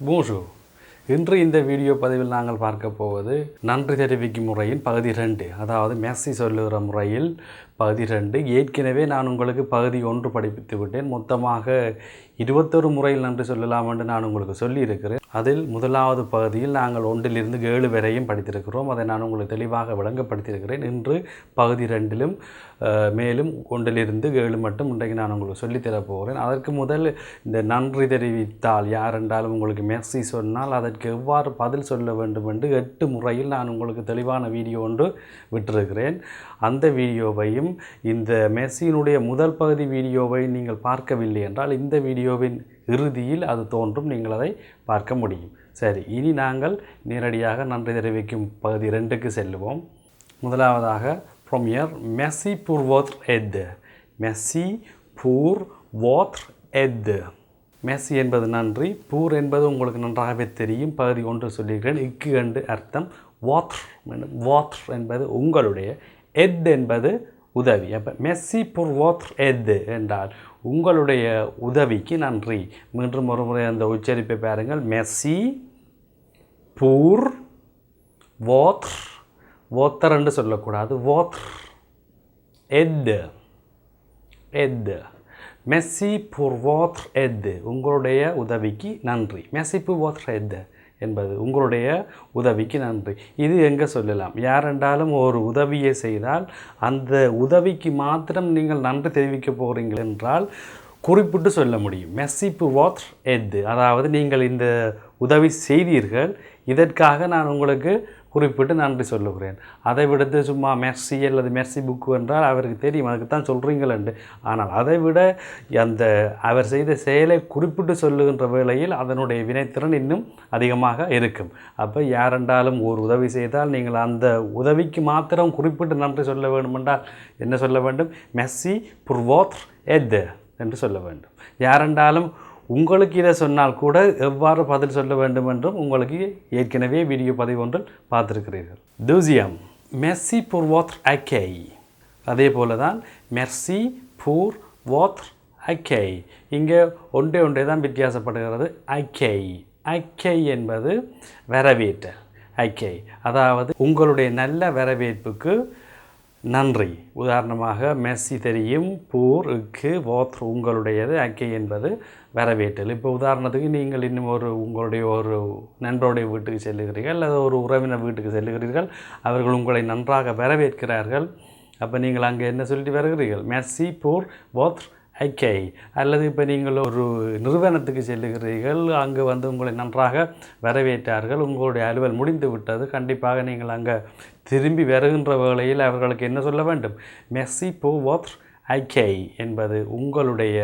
Bonjour. இன்று இந்த video பதிவில் நாங்கள் பார்க்க போவது நன்றி தெரிவிக்கும் முறையின் பகுதி ரெண்டு அதாவது மெஸ்ஸி சொல்லுகிற முறையில் பகுதி ரெண்டு ஏற்கனவே நான் உங்களுக்கு பகுதி ஒன்று படிப்பித்து விட்டேன். மொத்தமாக இருபத்தொரு முறையில் நன்றி சொல்லலாம் என்று நான் உங்களுக்கு சொல்லியிருக்கிறேன். அதில் முதலாவது பகுதியில் நாங்கள் ஒன்றிலிருந்து ஏழு வரையும் படித்திருக்கிறோம். அதை நான் உங்களுக்கு தெளிவாக விளங்கப்படுத்தியிருக்கிறேன். இன்று பகுதி ரெண்டிலும் மேலும் ஒன்றிலிருந்து ஏழு மட்டும் இன்றைக்கு நான் உங்களுக்கு சொல்லித்தரப் போகிறேன். அதற்கு முதல் இந்த நன்றி தெரிவித்தால் யாரென்றாலும் உங்களுக்கு மெர்சி சொன்னால் அதற்கு எவ்வாறு பதில் சொல்ல வேண்டும் என்று எட்டு முறையில் நான் உங்களுக்கு தெளிவான வீடியோ ஒன்று விட்டிருக்கிறேன். அந்த வீடியோவையும் இந்த மெஸ்ஸியினுடைய முதல் பகுதி வீடியோவை நீங்கள் பார்க்கவில்லை என்றால் இந்த வீடியோவின் இறுதியில் அது தோன்றும் நீங்கள் அதை பார்க்க முடியும். சரி இனி நாங்கள் நேரடியாக நன்றி தெரிவிக்கும் பகுதி ரெண்டுக்கு செல்லுவோம். முதலாவதாக ப்ரொமியர் மெஸ்ஸி பூர் votre எத் மெஸ்ஸி பூர் votre எத் மெஸ்ஸி என்பது நன்றி பூர் என்பது உங்களுக்கு நன்றாகவே தெரியும். பகுதி ஒன்று சொல்லியிருக்கிறேன் இக்கு என்று அர்த்தம் வாத்ர் வாத்ர் என்பது உங்களுடைய எட் என்பது உதவி. அப்போ மெஸ்ஸி புர் வாத்ர் எது என்றால் உங்களுடைய உதவிக்கு நன்றி. மீண்டும் ஒரு முறை அந்த உச்சரிப்பை பாருங்கள். மெஸ்ஸி பூர் வாத்ர் வோத்தர் என்று சொல்லக்கூடாது. வாத்ர் எது எது மெஸ்ஸி புர் votre எது உங்களுடைய உதவிக்கு நன்றி. மெஸ்ஸி புர் votre எது என்பது உங்களுடைய உதவிக்கு நன்றி. இது எங்கே சொல்லலாம்? யாரென்றாலும் ஒரு உதவியை செய்தால் அந்த உதவிக்கு மாத்திரம் நீங்கள் நன்றி தெரிவிக்க போகிறீர்கள் என்றால் குறிப்பிட்டு சொல்ல முடியும். மெஸ்ஸிப்பு வாத் எது அதாவது நீங்கள் இந்த உதவி செய்தீர்கள். இதற்காக நான் உங்களுக்கு குறிப்பிட்டு நன்றி சொல்லுகிறேன். அதை விடுத்து சும்மா மெர்சி அல்லது மெர்சி புக்கு என்றால் அவருக்கு தெரியும். அதுக்கு தான் சொல்கிறீங்களண்டு ஆனால் அதை விட அந்த அவர் செய்த செயலை குறிப்பிட்டு சொல்லுகின்ற வேளையில் அதனுடைய வினைத்திறன் இன்னும் அதிகமாக இருக்கும். அப்போ யாரென்றாலும் ஒரு உதவி செய்தால் நீங்கள் அந்த உதவிக்கு மாத்திரம் குறிப்பிட்டு நன்றி சொல்ல வேண்டுமென்றால் என்ன சொல்ல வேண்டும்? மெஸ்ஸி புர்வோத் எத் என்று சொல்ல வேண்டும். யாரென்றாலும் உங்களுக்கு இதை சொன்னால் கூட எவ்வாறு பதில் சொல்ல வேண்டும் என்றும் உங்களுக்கு ஏற்கனவே வீடியோ பதிவு ஒன்றில் பார்த்துருக்கிறீர்கள். தூசியம். மெர்சி பூர் வாத் ஹைக்கேஐ அதே போல தான் மெர்சி பூர் வாத் ஹைக்கேஐ இங்கே ஒன்றே ஒன்றே தான் வித்தியாசப்படுகிறது. அக்கை அக்கை என்பது வரவேற்றல் accueil. அதாவது உங்களுடைய நல்ல வரவேற்புக்கு நன்றி. உதாரணமாக மெஸ்ஸி தெரியும் பூர் இக்கு போத்ர் உங்களுடையது அக்கே என்பது வரவேற்றல். இப்போ உதாரணத்துக்கு நீங்கள் இன்னும் ஒரு உங்களுடைய ஒரு நண்பருடைய வீட்டுக்கு செல்லுகிறீர்கள் அல்லது ஒரு உறவினர் வீட்டுக்கு செல்லுகிறீர்கள் அவர்கள் உங்களை நன்றாக வரவேற்கிறார்கள். அப்போ நீங்கள் அங்கே என்ன சொல்லிட்டு வருகிறீர்கள்? மெஸ்ஸி பூர் போத்ர் ஐக்கை அல்லது இப்போ நீங்கள் ஒரு நிறுவனத்துக்கு செல்லுகிறீர்கள் அங்கு வந்து உங்களை நன்றாக வரவேற்றார்கள் உங்களுடைய அலுவல் முடிந்து விட்டது கண்டிப்பாக நீங்கள் அங்கே திரும்பி வருகின்ற வேளையில் அவர்களுக்கு என்ன சொல்ல வேண்டும்? மெஸ்ஸி போ வாத்ர் ஐக்கை என்பது உங்களுடைய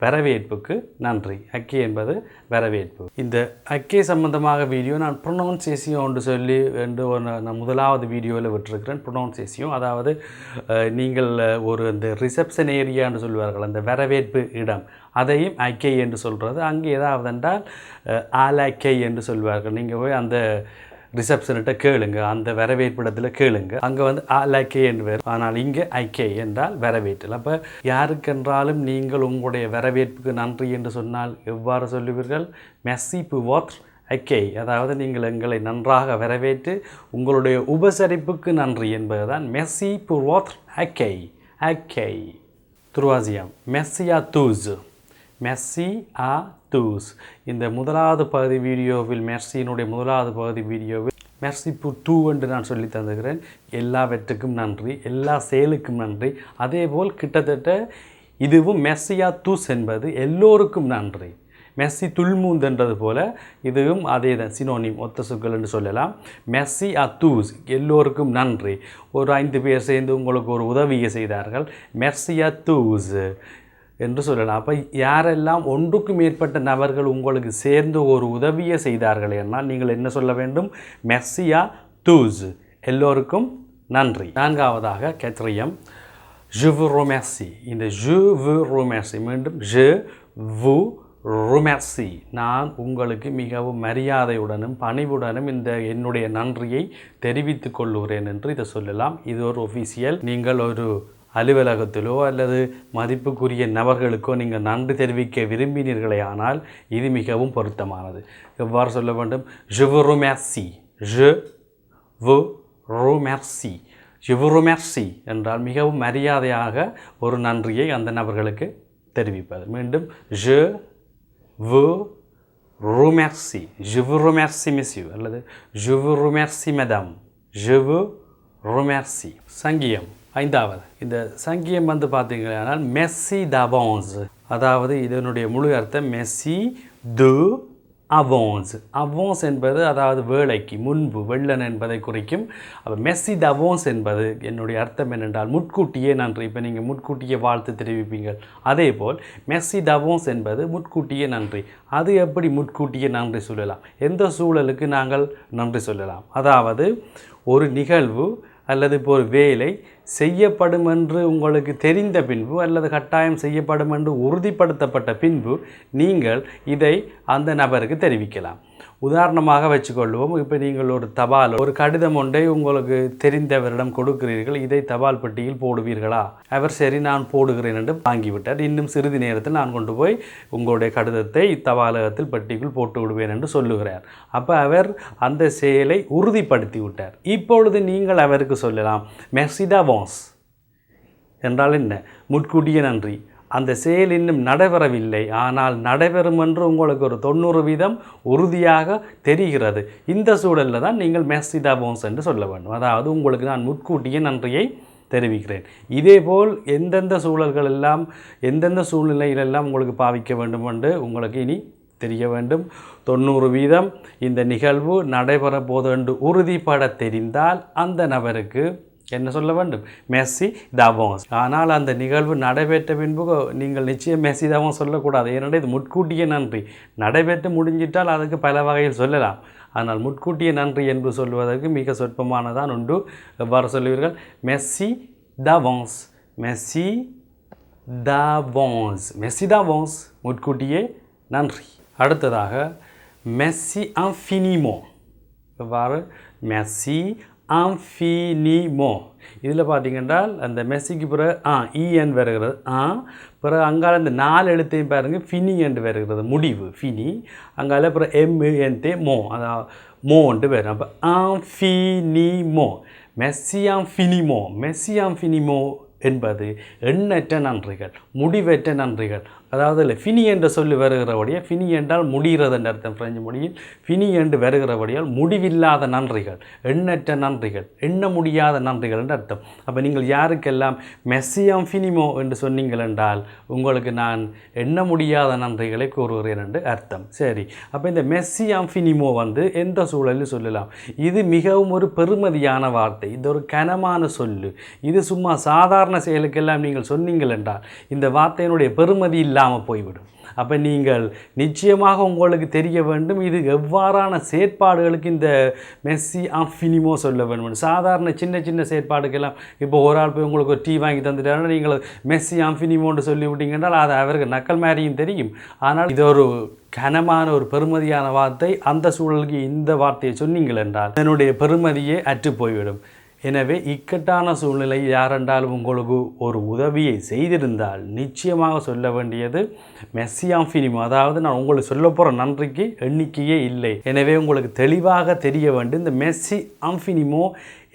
வரவேற்புக்கு நன்றி. அக்கே என்பது வரவேற்பு. இந்த அக்கே சம்பந்தமாக வீடியோ நான் ப்ரொனவுன்சேசியம் என்று சொல்லி என்று ஒன்று நான் முதலாவது வீடியோவில் விட்டிருக்கிறேன். ப்ரொனவுன்சேசியம் அதாவது நீங்கள் ஒரு இந்த ரிசப்ஷன் ஏரியான்னு சொல்லுவார்கள் அந்த வரவேற்பு இடம். அதையும் ஐக்கே என்று சொல்கிறது அங்கே ஏதாவது என்றால் அஹ், என்று சொல்வார்கள். நீங்கள் போய் அந்த ரிசப்ஷன்கிட்ட கேளுங்க. அந்த வரவேற்பிடத்தில் கேளுங்க. அங்கே வந்து அலக்கே என்று ஆனால் இங்கே ஐக்கே என்றால் வரவேற்றல் அப்போ யாருக்கென்றாலும் நீங்கள் உங்களுடைய வரவேற்புக்கு நன்றி என்று சொன்னால் எவ்வாறு சொல்லுவீர்கள்? மெஸ்ஸி பு வாட் ஐக்கே அதாவது நீங்கள் எங்களை நன்றாக வரவேற்று உங்களுடைய உபசரிப்புக்கு நன்றி என்பதுதான் மெஸ்ஸி பு வாட் ஐக்கே ஐக்கே துருவாசியம் மெஸ்ஸியா தூஸ் மெஸ்ஸி ஆ தூஸ் இந்த முதலாவது பகுதி வீடியோவில் மெர்சியினுடைய முதலாவது பகுதி வீடியோவில் மெர்சி பு டூ என்று நான் சொல்லி தந்துகிறேன். எல்லாவற்றுக்கும் நன்றி. எல்லா செயலுக்கும் நன்றி. அதேபோல் கிட்டத்தட்ட இதுவும் மெர்சியா தூஸ் என்பது எல்லோருக்கும் நன்றி. மெஸ்ஸி துல்மூந்தன்றது போல இதுவும் அதே தான் சினோனிம் ஒத்த சொற்கள் என்று சொல்லலாம். மெஸ்ஸி அ தூஸ் எல்லோருக்கும் நன்றி. ஒரு ஐந்து பேர் சேர்ந்து உங்களுக்கு ஒரு உதவியை செய்தார்கள். மெர்சியா தூஸ். என்று சொல்லலாம். அப்போ யாரெல்லாம் ஒன்றுக்கும் மேற்பட்ட நபர்கள் உங்களுக்கு சேர்ந்து ஒரு உதவியை செய்தார்கள் என்றால் நீங்கள் என்ன சொல்ல வேண்டும்? மெர்சியா தூஸ். எல்லோருக்கும் நன்றி. நான்காவதாக கெத்ரியம். Je vous இந்த ஜு வு remercie. மீண்டும் ஜு வு ருமெர்சி நான் உங்களுக்கு மிகவும் மரியாதையுடனும் பணிவுடனும் இந்த என்னுடைய நன்றியை தெரிவித்துக் கொள்கிறேன் என்று இதை சொல்லலாம். இது ஒரு ஒஃபிஷியல் நீங்கள் ஒரு அலுவலகத்திலோ அல்லது மதிப்புக்குரிய நபர்களுக்கோ நீங்கள் நன்றி தெரிவிக்க விரும்பினீர்களே ஆனால் இது மிகவும் பொருத்தமானது. எவ்வாறு சொல்ல வேண்டும்? Je ஜு வு je vous என்றால் மிகவும் மரியாதையாக ஒரு நன்றியை அந்த நபர்களுக்கு தெரிவிப்பது. மீண்டும் ஜு வு remercie. Je vous remercie அல்லது je vous remercie madame. Je சங்கியம். ஐந்தாவது. இந்த சங்கியம் வந்து பார்த்தீங்கன்னா மெஸ்ஸி d'avance. அதாவது இதனுடைய முழு அர்த்தம் மெஸ்ஸி து அவோன்ஸ் அவோன்ஸ் என்பது அதாவது வேலைக்கு முன்பு வெள்ளன் என்பதை குறிக்கும். அப்போ மெஸ்ஸி தவோன்ஸ் என்பது என்னுடைய அர்த்தம் என்னென்றால் முட்கூட்டியே நன்றி இப்போ நீங்கள் முட்கூட்டியே வாழ்த்து தெரிவிப்பீங்கள் அதே போல் மெஸ்ஸி தவோன்ஸ் என்பது முட்கூட்டியே நன்றி. அது எப்படி முட்கூட்டியே நன்றி சொல்லலாம்? எந்த சூழலுக்கு நாங்கள் நன்றி சொல்லலாம்? அதாவது ஒரு நிகழ்வு அல்லது இப்போ ஒரு வேலை செய்யப்படும் என்று உங்களுக்கு தெரிந்த பின்பு அல்லது கட்டாயம் செய்யப்படும் என்று உறுதிப்படுத்தப்பட்ட பின்பு நீங்கள் இதை அந்த நபருக்கு தெரிவிக்கலாம். உதாரணமாக வச்சுக்கொள்வோம். இப்போ நீங்கள் ஒரு தபால் ஒரு கடிதம் ஒன்றை உங்களுக்கு தெரிந்தவரிடம் கொடுக்கிறீர்கள். இதை தபால் பெட்டியில் போடுவீர்களா? அவர் சரி நான் போடுகிறேன் என்று வாங்கிவிட்டார். இன்னும் சிறிது நேரத்தில் நான் கொண்டு போய் உங்களுடைய கடிதத்தை தபாலகத்தில் பெட்டிக்குள் போட்டு விடுவேன் என்று சொல்லுகிறார். அப்போ அவர் அந்த செயலை உறுதிப்படுத்தி விட்டார். இப்பொழுது நீங்கள் அவருக்கு சொல்லலாம் மெர்சிடா வான்ஸ் என்றால் என்ன? முட்கூட்டிய நன்றி. அந்த செயல் இன்னும் நடைபெறவில்லை. ஆனால் நடைபெறும் என்று உங்களுக்கு ஒரு தொண்ணூறு வீதம் உறுதியாக தெரிகிறது. இந்த சூழலில் தான் நீங்கள் மெஸ்ஸிதா போன்ஸ் என்று சொல்ல வேண்டும். அதாவது உங்களுக்கு நான் முட்கூட்டிய நன்றியை தெரிவிக்கிறேன். இதேபோல் எந்தெந்த சூழல்கள் எல்லாம் எந்தெந்த சூழ்நிலையிலெல்லாம் உங்களுக்கு பாவிக்க வேண்டும் என்று உங்களுக்கு இனி தெரிய வேண்டும். தொண்ணூறு வீதம் இந்த நிகழ்வு நடைபெற போது என்று உறுதிப்பட தெரிந்தால் அந்த நபருக்கு என்ன சொல்ல வேண்டும்? மெஸ்ஸி தவோஸ் ஆனால் அந்த நிகழ்வு நடைபெற்ற பின்பு நீங்கள் நிச்சயம் மெஸ்ஸி தாபம் சொல்லக்கூடாது. ஏனென்றால் இது முட்கூட்டிய நன்றி. நடைபெற்று முடிஞ்சிட்டால் அதுக்கு பல வகையில் சொல்லலாம். ஆனால் முட்கூட்டிய நன்றி என்று சொல்வதற்கு மிக சொற்பமானதான் உண்டு. எவ்வாறு சொல்லுவீர்கள்? மெஸ்ஸி தவோன்ஸ் மெஸ்ஸி தாவோன்ஸ் மெஸ்ஸி தாவோன்ஸ் முட்கூட்டியே நன்றி. அடுத்ததாக மெஸ்ஸி அன்ஃபினிமோ எவ்வாறு? மெஸ்ஸி அன்ஃபினிமோ இதில் பார்த்தீங்கன்னா அந்த மெஸ்ஸிக்கு பிறகு ஆ இஎன் வருகிறது. ஆ பிறகு அங்கால இந்த நாலு எழுத்தையும் பாருங்கள் ஃபினி என்று வருகிறது. முடிவு ஃபினி. அங்கால பிறகு எம்என்தே மோ. அதாவது மோன்ட்டு வரும். அப்போ ஆம்ஃபினிமோ. மெஸ்ஸியாம் ஃபினிமோ மெஸ்ஸியாம் ஃபினிமோ என்பது எண்ணற்ற நன்றிகள் முடிவற்ற நன்றிகள். அதாவது இல்லை ஃபினி என்ற சொல்லி வருகிறபடியால் ஃபினி என்றால் முடிகிறது என்ற அர்த்தம் பிரெஞ்சு மொழியில். ஃபினி என்று வருகிறபடியால் முடிவில்லாத நன்றிகள் எண்ணற்ற நன்றிகள் எண்ண முடியாத நன்றிகள் என்று அர்த்தம். அப்போ நீங்கள் யாருக்கெல்லாம் மெஸ்ஸியாம் ஃபினிமோ என்று சொன்னீங்கள் என்றால் உங்களுக்கு நான் எண்ண முடியாத நன்றிகளை கூறுகிறேன் என்று அர்த்தம். சரி. அப்போ இந்த மெஸ்ஸியம் ஃபினிமோ வந்து எந்த சூழலில் சொல்லலாம்? இது மிகவும் ஒரு பெருமதியான வார்த்தை. இது ஒரு கனமான சொல்லு. இது சும்மா சாதாரண செயலுக்கெல்லாம் நீங்கள் சொன்னீங்கள் என்றால் இந்த வார்த்தையினுடைய பெருமதி இல்லை இல்லாமல் போய்விடும். அப்போ நீங்கள் நிச்சயமாக உங்களுக்கு தெரிய வேண்டும் இது எவ்வாறான செயற்பாடுகளுக்கு இந்த மெஸ்ஸி ஆஃபினிமோ சொல்ல வேண்டும் சாதாரண சின்ன சின்ன செயற்பாடுக்கெல்லாம் இப்போ ஒரு ஆள் போய் உங்களுக்கு ஒரு டீ வாங்கி தந்துட்டாருன்னா நீங்கள் மெஸ்ஸி ஆஃபினிமோன்னு சொல்லி விட்டீங்கன்னா அது அவருக்கு நக்கல் மாதிரியும் தெரியும். ஆனால் இது ஒரு கனமான ஒரு பெருமதியான வார்த்தை. அந்த சூழலுக்கு இந்த வார்த்தையை சொன்னீங்கள் என்றால் என்னுடைய பெருமதியே அற்று போய்விடும். எனவே இக்கட்டான சூழ்நிலை யாரென்றாலும் உங்களுக்கு ஒரு உதவியை செய்திருந்தால் நிச்சயமாக சொல்ல வேண்டியது மெஸ்ஸியாம் ஃபினிமோ அதாவது நான் உங்களுக்கு சொல்ல போகிற நன்றிக்கு எண்ணிக்கையே இல்லை. எனவே உங்களுக்கு தெளிவாக தெரிய வேண்டும் இந்த மெஸ்ஸி ஆம்ஃபினிமோ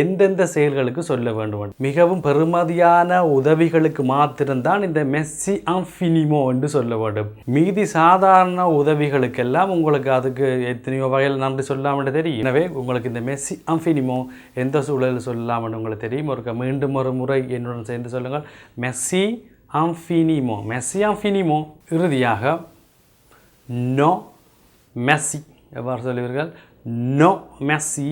எந்தெந்த செயல்களுக்கு சொல்ல வேண்டும்? மிகவும் பெருமதியான உதவிகளுக்கு மாத்திரம்தான் இந்த மெஸ்ஸி ஆம்ஃபினிமோ என்று சொல்ல வேண்டும். மீதி சாதாரண உதவிகளுக்கெல்லாம் உங்களுக்கு அதுக்கு எத்தனையோ வகையில் நன்றி சொல்லாமல் தெரியும். எனவே உங்களுக்கு இந்த மெஸ்ஸி ஆம்ஃபினிமோ எந்த சூழலில் சொல்லலாம்னு உங்களுக்கு தெரியும்? ஒரு மீண்டும் ஒரு முறை என்னுடன் சேர்ந்து சொல்லுங்கள். மெஸ்ஸி ஆம்ஃபினிமோ மெஸ்ஸி ஆம்ஃபினிமோ இறுதியாக நோ மெஸ்ஸி எவ்வாறு சொல்லுவீர்கள்? நோ மெஸ்ஸி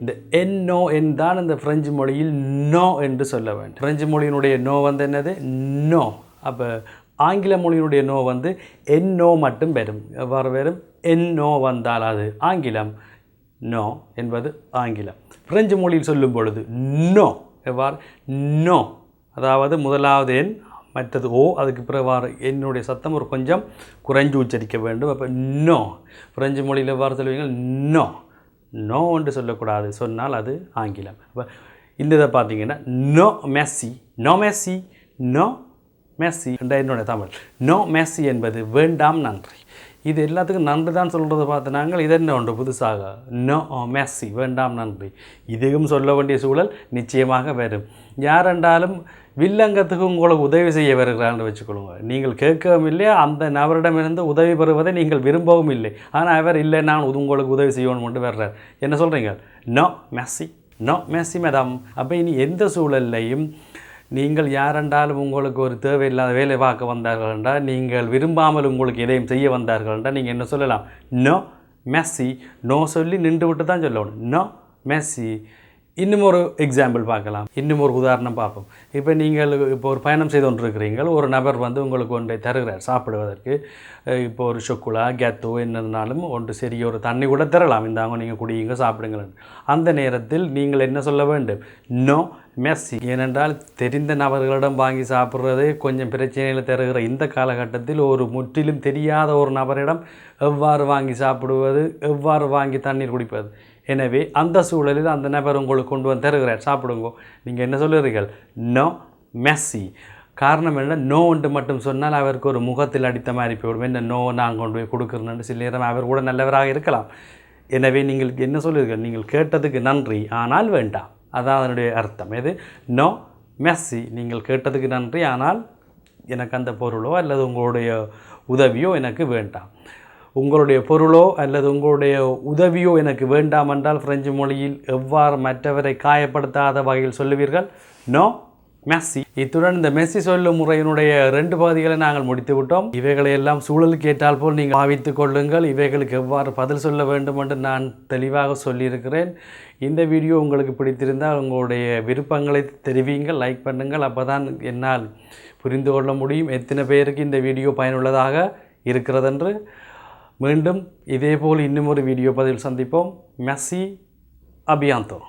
இந்த என் நோ என் தான் இந்த பிரெஞ்சு மொழியில் நோ என்று சொல்ல வேண்டும். பிரெஞ்சு மொழியினுடைய நோ வந்து என்னது? நோ அப்போ ஆங்கில மொழியினுடைய நோ வந்து என் நோ மட்டும் வரும் எவ்வாறு வரும் என் நோ வந்தால் அது ஆங்கிலம். நோ என்பது ஆங்கிலம். பிரெஞ்சு மொழியில் சொல்லும் பொழுது நோ எவ்வாறு? நோ அதாவது முதலாவது எண் மற்றது ஓ அதுக்கு பிறவாறு என்னுடைய சத்தம் ஒரு கொஞ்சம் குறைஞ்சு உச்சரிக்க வேண்டும். அப்போ நோ பிரெஞ்சு மொழியில் எவ்வாறு சொல்லுவீங்க நோ. நோ என்று சொல்லக்கூடாது. சொன்னால் அது ஆங்கிலம். அப்போ இந்த இதை பார்த்தீங்கன்னா நோ மெஸ்ஸி நோ மெஸ்ஸி நோ மெஸ்ஸி என்ற என்னுடைய தமிழ். நோ மெஸ்ஸி என்பது வேண்டாம் நன்றி. இது எல்லாத்துக்கும் நன்றி தான் சொல்கிறத பார்த்து நாங்கள் இது என்ன ஒன்று புதுசாக? நோ மெஸ்ஸி வேண்டாம் நன்றி. இதையும் சொல்ல வேண்டிய சூழல் நிச்சயமாக வரும். யாரென்றாலும் வில்லங்கத்துக்கு உங்களுக்கு உதவி செய்ய வருகிறான்னு வச்சுக்கொள்ளுங்க. நீங்கள் கேட்கவும் இல்லை அந்த நபரிடமிருந்து உதவி பெறுவதை நீங்கள் விரும்பவும் இல்லை. ஆனால் அவர் இல்லை நான் உங்களுக்கு உதவி செய்யணும் மட்டும் வர்றார். என்ன சொல்கிறீங்க நோ மெஸ்ஸி நோ மெஸ்ஸி மேடம் அப்போ இனி எந்த சூழல்லையும் நீங்கள் யாரென்றாலும் உங்களுக்கு ஒரு தேவையில்லாத வேலை பார்க்க வந்தார்கள் என்றால் நீங்கள் விரும்பாமல் உங்களுக்கு எதையும் செய்ய வந்தார்கள் என்றால் நீங்கள் என்ன சொல்லலாம்? நோ மெஸ்ஸி நோ சொல்லி நின்று விட்டு தான் சொல்லணும். நோ மெஸ்ஸி இன்னும் ஒரு எக்ஸாம்பிள் பார்க்கலாம். இன்னும் ஒரு உதாரணம் பார்ப்போம். இப்போ நீங்கள் இப்போ ஒரு பயணம் செய்து கொண்டிருக்கிறீர்கள். ஒரு நபர் வந்து உங்களுக்கு ஒன்றை தருகிறார் சாப்பிடுவதற்கு. இப்போ ஒரு சொக்குலா கெத்தோ என்னதுனாலும் ஒன்று சரி ஒரு தண்ணி கூட தரலாம். இந்தாங்க நீங்கள் குடியுங்க சாப்பிடுங்கள். அந்த நேரத்தில் நீங்கள் என்ன சொல்ல வேண்டும்? நோ மெஸ்ஸி. ஏனென்றால் தெரிந்த நபர்களிடம் வாங்கி சாப்பிட்றதே கொஞ்சம் பிரச்சனையில் தருகிற இந்த காலகட்டத்தில் ஒரு முற்றிலும் தெரியாத ஒரு நபரிடம் எவ்வாறு வாங்கி சாப்பிடுவது எவ்வாறு வாங்கி தண்ணீர் குடிப்பது? எனவே அந்த சூழலில் அந்த நபர் உங்களுக்கு கொண்டு வந்து தருகிறார். சாப்பிடுங்க. நீங்கள் என்ன சொல்லுறீர்கள்? No Messi. காரணம் என்ன? நோ என்று மட்டும் சொன்னால் அவருக்கு ஒரு முகத்தில் அடித்த மாதிரி போயிடும். என்ன நோ நான் கொண்டு போய் கொடுக்குறேன்னு சில நேரம் அவர் கூட நல்லவராக இருக்கலாம். எனவே நீங்கள் என்ன சொல்லுவீர்கள் நீங்கள் கேட்டதுக்கு நன்றி. ஆனால் வேண்டாம். அதான் அதனுடைய அர்த்தம். எது? நோ மெஸ்ஸி நீங்கள் கேட்டதுக்கு நன்றி. ஆனால் எனக்கு அந்த பொருளோ அல்லது உங்களுடைய உதவியோ எனக்கு வேண்டாம். உங்களுடைய பொருளோ அல்லது உங்களுடைய உதவியோ எனக்கு வேண்டாம் என்றால் பிரெஞ்சு மொழியில் எவ்வாறு மற்றவரை காயப்படுத்தாத வகையில் சொல்லுவீர்கள்? நோ மெஸ்ஸி இத்துடன் இந்த மெஸ்ஸி சொல்லும் முறையினுடைய ரெண்டு பகுதிகளை நாங்கள் முடித்து விட்டோம் இவைகளை எல்லாம் சூழலுக்கு ஏற்றால் போல் நீங்கள் பாவித்துக் கொள்ளுங்கள். இவைகளுக்கு எவ்வாறு பதில் சொல்ல வேண்டும் என்று நான் தெளிவாக சொல்லியிருக்கிறேன். இந்த வீடியோ உங்களுக்கு பிடித்திருந்தால் உங்களுடைய விருப்பங்களை தெரிவியுங்கள் லைக் பண்ணுங்கள். அப்போ தான் என்னால் புரிந்து கொள்ள முடியும் எத்தனை பேருக்கு இந்த வீடியோ பயனுள்ளதாக இருக்கிறதென்று. மீண்டும் இதேபோல் இன்னும் ஒரு வீடியோ பதில் சந்திப்போம். மெஸ்ஸி அபியாந்தோ